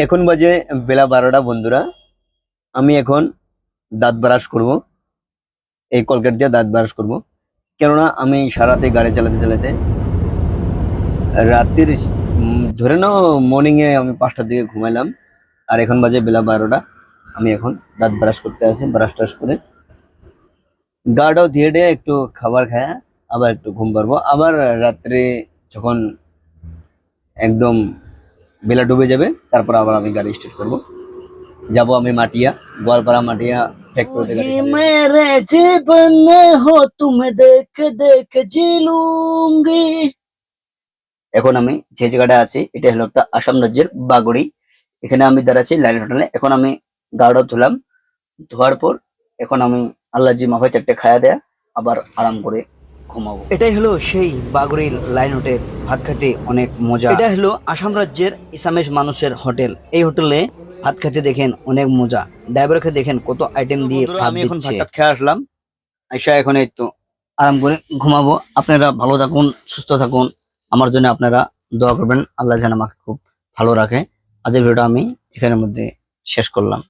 এখন বাজে বেলা বারোটা, বন্ধুরা। আমি এখন দাঁত ব্রাশ করব। এই কলকেট দিয়ে দাঁত ব্রাশ করব। কেননা আমি সারাতে গাড়ি চালাতে চালাতে রাত্রির ধরে নাও মর্নিংয়ে আমি পাঁচটার দিকে ঘুমাইলাম। আর এখন বাজে বেলা বারোটা। আমি এখন দাঁত ব্রাশ করতে আসি, ব্রাশ টাশ করে। গাটাও ধুয়ে দিয়ে একটু খাবার খায় আবার একটু ঘুম পারব আবার রাত্রে যখন একদম বেলা ডুবে যাবে তারপর আবার আমি গাড়ি স্টার্ট করব যাব আমি মাটিয়া গোয়ালপাড়া মাটিয়া ফ্যাক্টরিতে গাড়ি ये চালিয়ে। मेरे जीवन हो तुम देख देख जी लूंगी এখন আমি যে জায়গাটা আছি এটা হলো একটা আসাম রাজ্যের বাগুড়ি এখানে আমি দাঁড়াচ্ছি লাইন হোটেলে এখন আমি গাড়ো ধুলাম ধোয়ার পর এখন আমি আল্লাহ জি মাফায় চারটে খায়া দেয়া আবার আরাম করে ঘুমাবো। এটাই হলো সেই বাগুড়ি লাইন হোটেল ভাত খেতে অনেক মজা। এটা হলো আসাম রাজ্যের ইসামেশ মানুষের হোটেল। এই হোটেলে ভাত খেতে দেখেন অনেক মজা। ড্রাইভারকে দেখেন কত আইটেম দিয়ে আমি এখন দিচ্ছে। খেয়ে আসলাম। আইসা এখন এই তো আরাম করে ঘুমাবো। আপনারা ভালো থাকুন সুস্থ থাকুন। আমার জন্য আপনারা দোয়া করবেন। আল্লাহ যেন আমাকে খুব ভালো রাখে। আজকের ভিডিওটা আমি এখানের মধ্যে শেষ করলাম।